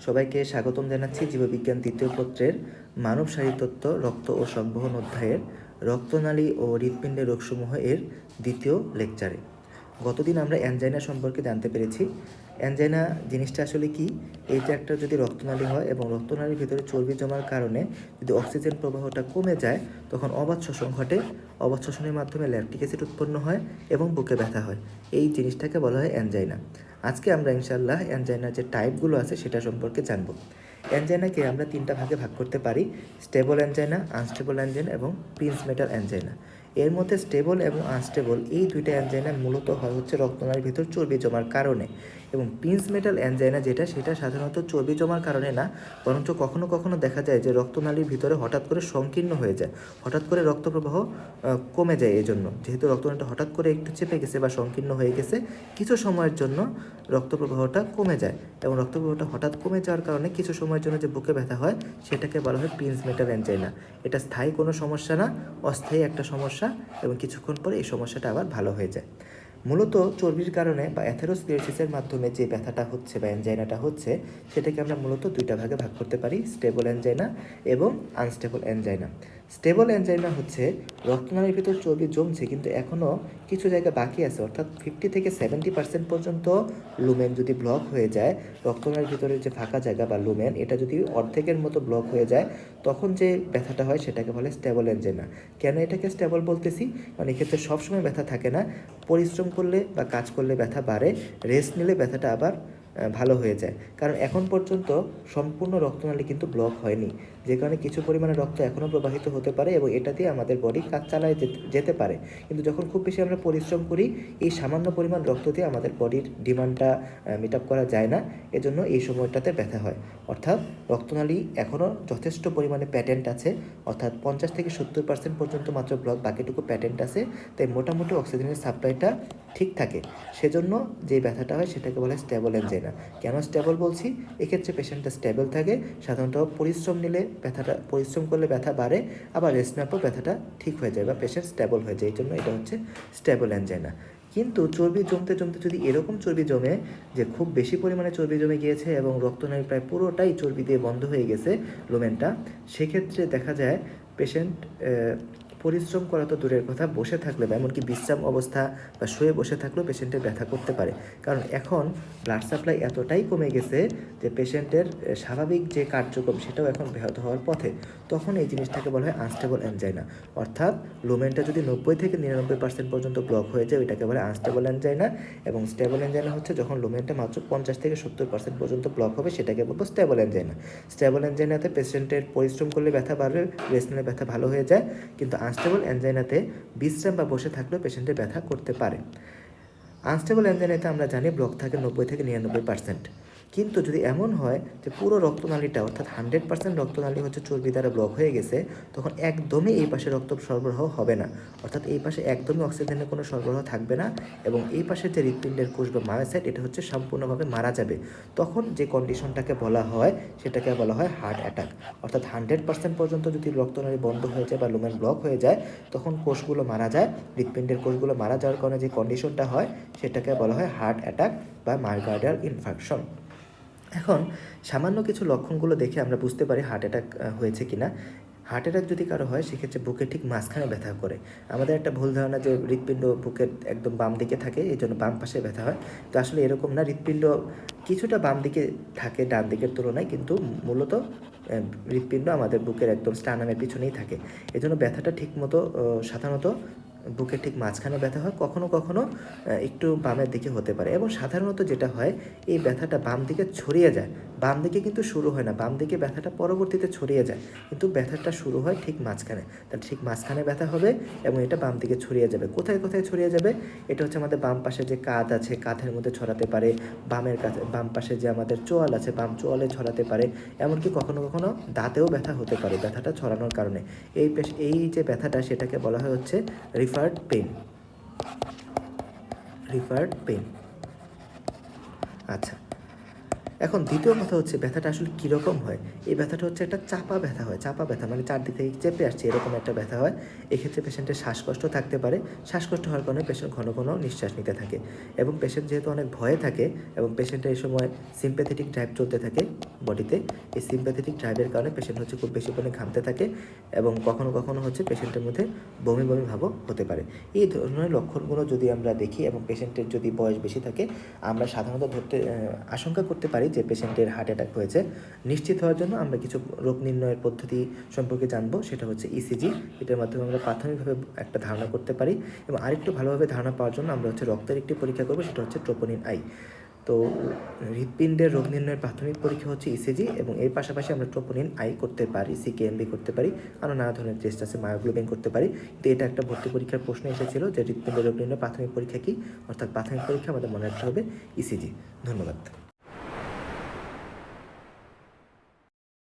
সবাইকে স্বাগতম জানাচ্ছি জীববিজ্ঞান তৃতীয় পত্রের মানব শারীরতত্ত্ব, রক্ত ও সংবহন অধ্যায়ের রক্তনালী ও হৃৎপিণ্ডের রোগসমূহ এর দ্বিতীয় লেকচারে। গতদিন আমরা অ্যানজাইনা সম্পর্কে জানতে পেরেছি। অ্যানজাইনা জিনিসটা আসলে কি? এইটা একটা যদি রক্তনালী হয় এবং রক্তনালীর ভিতরে চর্বি জমার কারণে যদি অক্সিজেন প্রবাহটা কমে যায়, তখন অবাধ শ্বসন ঘটে। অবাধ শ্বসনের মাধ্যমে ল্যাকটিক অ্যাসিড উৎপন্ন হয় এবং বুকে ব্যথা হয়। এই জিনিসটাকে বলা হয় অ্যানজাইনা। আজকে আমরা ইনশাল্লাহ অ্যানজাইনার যে টাইপগুলো আছে সেটা সম্পর্কে জানব। অ্যানজাইনাকে আমরা তিনটা ভাগে ভাগ করতে পারি স্টেবল অ্যানজাইনা আনস্টেবল অ্যানজাইনা এবং প্রিন্স মেটাল অ্যানজাইনা এর মধ্যে স্টেবল এবং আনস্টেবল এই দুইটা অ্যানজাইনা মূলত হয় হচ্ছে রক্তনালীর ভিতর চর্বি জমার কারণে। এবং প্রিন্স মেটাল অ্যানজাইনা যেটা, সেটা সাধারণত চর্বি জমার কারণে না, বরঞ্চ কখনো কখনো দেখা যায় যে রক্তনালীর ভিতরে হঠাৎ করে সংকীর্ণ হয়ে যায়। হঠাৎ করে রক্ত প্রবাহ কমে যায় এই জন্য যেহেতু রক্তনালীটা হঠাৎ করে একটু চেপে গেছে বা সংকীর্ণ হয়ে গেছে, কিছু সময়ের জন্য রক্ত প্রবাহটা কমে যায় এবং রক্ত প্রবাহটা হঠাৎ কমে যাওয়ার কারণে কিছু সময়ের জন্য যে বুকে ব্যথা হয়, সেটাকে বলা হয় প্রিন্স মেটাল অ্যানজাইনা এটা স্থায়ী কোনো সমস্যা না, অস্থায়ী একটা সমস্যা এবং কিছুক্ষণ পরে এই সমস্যাটা আবার ভালো হয়ে যায়। মূলত চর্বির কারণে বা অ্যাথেরোস্ক্লেরোসিসের মাধ্যমে যে ব্যথাটা হচ্ছে বা অ্যানজাইনাটা হচ্ছে, সেটাকে আমরা মূলত দুইটা ভাগে ভাগ করতে পারি স্টেবল অ্যানজাইনা এবং আনস্টেবল অ্যানজাইনা স্টেবল অ্যানজাইনা হচ্ছে রক্তনালীর ভিতর চর্বি জমছে, কিন্তু এখনও কিছু জায়গা বাকি আছে। অর্থাৎ ফিফটি থেকে সেভেন্টি পার্সেন্ট পর্যন্ত লুমেন যদি ব্লক হয়ে যায় রক্তনালীর ভিতরে যে ফাঁকা জায়গা বা লুমেন এটা যদি অর্ধেকের মতো ব্লক হয়ে যায়, তখন যে ব্যথাটা হয় সেটাকে বলে স্টেবল অ্যানজাইনা কেন এটাকে স্টেবল বলতেছি? কারণ এক্ষেত্রে সবসময় ব্যথা থাকে না। পরিশ্রম করলে বা কাজ করলে ব্যথা বাড়ে রেস্ট নিলে ব্যথাটা আবার ভালো হয়ে যায়। কারণ এখন পর্যন্ত সম্পূর্ণ রক্তনালী কিন্তু ব্লক হয়নি। যে কারণে কিছু পরিমাণে রক্ত এখনও প্রবাহিত হতে পারে এবং এটা দিয়ে আমাদের বডি কাজ চালায় যেতে- পারে। কিন্তু যখন খুব বেশি আমরা পরিশ্রম করি, এই সামান্য পরিমাণ রক্ত দিয়ে আমাদের বডির ডিমান্ডটা মিট আপ করা যায় না। এজন্য এই সময়টাতে ব্যথা হয়। অর্থাৎ রক্তনালী এখনও যথেষ্ট পরিমাণে প্যাটেন্ট আছে। অর্থাৎ পঞ্চাশ থেকে সত্তর পার্সেন্ট পর্যন্ত মাত্র ব্লক বাকিটুকু প্যাটেন্ট আছে। তাই মোটামুটি অক্সিজেনের সাপ্লাইটা ঠিক থাকে। সেজন্য যে ব্যথাটা হয় সেটাকে বলে স্ট্যাবল স্টেবল এনজাইনা কেন স্টেবল বলছি? এক্ষেত্রে পেশেন্টটা স্টেবল থাকে, সাধারণত পরিশ্রম নিলে ব্যথাটা, পরিশ্রম করলে ব্যথা বাড়ে, আবার রেস্ট নেওয়ার পর ব্যথাটা ঠিক হয়ে যায় বা পেশেন্ট স্টেবল হয়ে যায়। এই জন্য এটা হচ্ছে স্টেবল এনজাইনা কিন্তু চর্বি জমতে জমতে যদি এরকম চর্বি জমে যে খুব বেশি পরিমাণে চর্বি জমে গিয়েছে এবং রক্তনালী প্রায় পুরোটাই চর্বি দিয়ে বন্ধ হয়ে গেছে লোমেনটা সেক্ষেত্রে দেখা যায় পেশেন্ট পরিশ্রম করা তো দূরের কথা, বসে থাকলে বা এমনকি বিশ্রাম অবস্থা বা শুয়ে বসে থাকলেও পেশেন্টের ব্যথা করতে পারে। কারণ এখন ব্লাড সাপ্লাই এতটাই কমে গেছে যে পেশেন্টের স্বাভাবিক যে কার্যক্রম সেটাও এখন ব্যাহত হওয়ার পথে। তখন এই জিনিসটাকে বলা হয় আনস্টেবল অ্যানজাইনা অর্থাৎ লোমেনটা যদি নব্বই থেকে নিরানব্বই পার্সেন্ট পর্যন্ত ব্লক হয়ে যায়, ওইটাকে বলে আনস্টেবল অ্যানজাইনা এবং স্টেবল অ্যানজাইনা হচ্ছে যখন লোমেনটা মাত্র পঞ্চাশ থেকে সত্তর পার্সেন্ট পর্যন্ত ব্লক হবে, সেটাকে বলব স্টেবল অ্যানজাইনা স্টেবল অ্যানজাইনাতে পেশেন্টের পরিশ্রম করলে ব্যথা বাড়বে, রেস্ট ব্যথা ভালো হয়ে যায়। কিন্তু আনস্টেবল অ্যানজাইনাতে বিশ্রাম বা বসে থাকলেও পেশেন্টের ব্যথা করতে পারে। আনস্টেবল অ্যানজাইনাতে আমরা জানি ব্লক থাকে নব্বই থেকে নিরানব্বই পার্সেন্ট। কিন্তু যদি এমন হয় যে পুরো রক্তনালীটা, অর্থাৎ হান্ড্রেড পার্সেন্ট রক্তনালী হচ্ছে চর্বি দ্বারা ব্লক হয়ে গেছে, তখন একদমই এই পাশে রক্ত সরবরাহ হবে না। অর্থাৎ এই পাশে একদমই অক্সিজেনের কোনো সরবরাহ থাকবে না এবং এই পাশে যে হৃৎপিণ্ডের কোষ বা মায়োসাইট, এটা হচ্ছে সম্পূর্ণভাবে মারা যাবে। তখন যে কন্ডিশনটাকে বলা হয়, সেটাকে বলা হয় হার্ট অ্যাটাক। অর্থাৎ হান্ড্রেড পার্সেন্ট পর্যন্ত যদি রক্তনালী বন্ধ হয়ে যায় বা লুমেন ব্লক হয়ে যায়, তখন কোষগুলো মারা যায়। হৃৎপিণ্ডের কোষগুলো মারা যাওয়ার কারণে যে কন্ডিশনটা হয়, সেটাকে বলা হয় হার্ট অ্যাটাক বা মাইকার্ডিয়াল ইনফাকশন এখন সামান্য কিছু লক্ষণগুলো দেখে আমরা বুঝতে পারি হার্ট অ্যাটাক হয়েছে কিনা। হার্ট অ্যাটাক যদি কারও হয়, সেক্ষেত্রে বুকে ঠিক মাঝখানে ব্যথা করে। আমাদের একটা ভুল ধারণা যে হৃৎপিণ্ড বুকের একদম বাম দিকে থাকে, এই জন্য বাম পাশে ব্যথা হয়। তো আসলে এরকম না, হৃৎপিণ্ড কিছুটা বাম দিকে থাকে, ডান দিকের তুলনায়, কিন্তু মূলত হৃৎপিণ্ড আমাদের বুকের একদম স্টানামের পিছনেই থাকে। এজন্য ব্যথাটা ঠিক মতো সাধারণত বুকের ঠিক মাঝখানে ব্যথা হয়, কখনো কখনো একটু বামের দিকে হতে পারে। এবং সাধারণত যেটা হয়, এই ব্যথাটা বাম দিকে ছড়িয়ে যায়। বাম দিকে কিন্তু শুরু হয় না, বাম দিকে ব্যথাটা পরবর্তীতে ছড়িয়ে যায়। কিন্তু ব্যথাটা শুরু হয় ঠিক মাঝখানে। তার ঠিক মাঝখানে ব্যথা হবে এবং এটা বাম দিকে ছড়িয়ে যাবে। কোথায় কোথায় ছড়িয়ে যাবে? এটা হচ্ছে আমাদের বাম পাশে যে কাঁধ আছে, কাঁধের মধ্যে ছড়াতে পারে। বামের কাছে, বাম পাশে যে আমাদের চোয়াল আছে, বাম চোয়ালে ছড়াতে পারে। এমনকি কখনো কখনো দাঁতেও ব্যথা হতে পারে, ব্যথাটা ছড়ানোর কারণে। এই এই যে ব্যথাটা, সেটাকে বলা হয় হচ্ছে রিফার্ড পেন রিফার্ড পেন আচ্ছা এখন দ্বিতীয় কথা হচ্ছে, ব্যথাটা আসলে কীরকম হয়? এই ব্যথাটা হচ্ছে একটা চাপা ব্যথা হয়। চাপা ব্যথা মানে চারদিক থেকে চেপে আসছে, এরকম একটা ব্যথা হয়। এক্ষেত্রে পেশেন্টের শ্বাসকষ্ট থাকতে পারে। শ্বাসকষ্ট হওয়ার কারণে পেশেন্ট ঘন ঘন নিঃশ্বাস নিতে থাকে এবং পেশেন্ট যেহেতু অনেক ভয়ে থাকে এবং পেশেন্টের এই সময় সিম্প্যাথেটিক ড্রাইভ চলতে থাকে বডিতে, এই সিম্প্যাথেটিক ড্রাইভের কারণে পেশেন্ট হচ্ছে খুব বেশি পরিমাণে ঘামতে থাকে এবং কখনো কখনো হচ্ছে পেশেন্টের মধ্যে বমি বমি ভাবও হতে পারে। এই ধরনের লক্ষণগুলো যদি আমরা দেখি এবং পেশেন্টের যদি বয়স বেশি থাকে, আমরা সাধারণত ধরতে আশঙ্কা করতে পারি যে পেশেন্টের হার্ট অ্যাটাক হয়েছে, নিশ্চিত হওয়ার জন্য আমরা কিছু রোগ নির্ণয়ের পদ্ধতি সম্পর্কে জানব, সেটা হচ্ছে ইসিজি এটার মাধ্যমে আমরা প্রাথমিকভাবে একটা ধারণা করতে পারি এবং আরেকটু ভালোভাবে ধারণা পাওয়ার জন্য আমরা হচ্ছে রক্তের একটি পরীক্ষা করব, সেটা হচ্ছে ট্রোপোনিন আই তো হৃৎপিণ্ডের রোগ নির্ণয়ের প্রাথমিক পরীক্ষা হচ্ছে ইসিজি এবং এর পাশাপাশি আমরা ট্রোপোনিন আই করতে পারি সিকেএমবি করতে পারি আরও নানা ধরনের টেস্ট আছে মায়োগ্লোবিন করতে পারি। তো এটা একটা ভর্তি পরীক্ষার প্রশ্ন এসেছিল যে হৃৎপিণ্ডের রোগ নির্ণয়ের প্রাথমিক পরীক্ষা কী? অর্থাৎ প্রাথমিক পরীক্ষা আমাদের মনে রাখতে হবে ইসিজি ধন্যবাদ।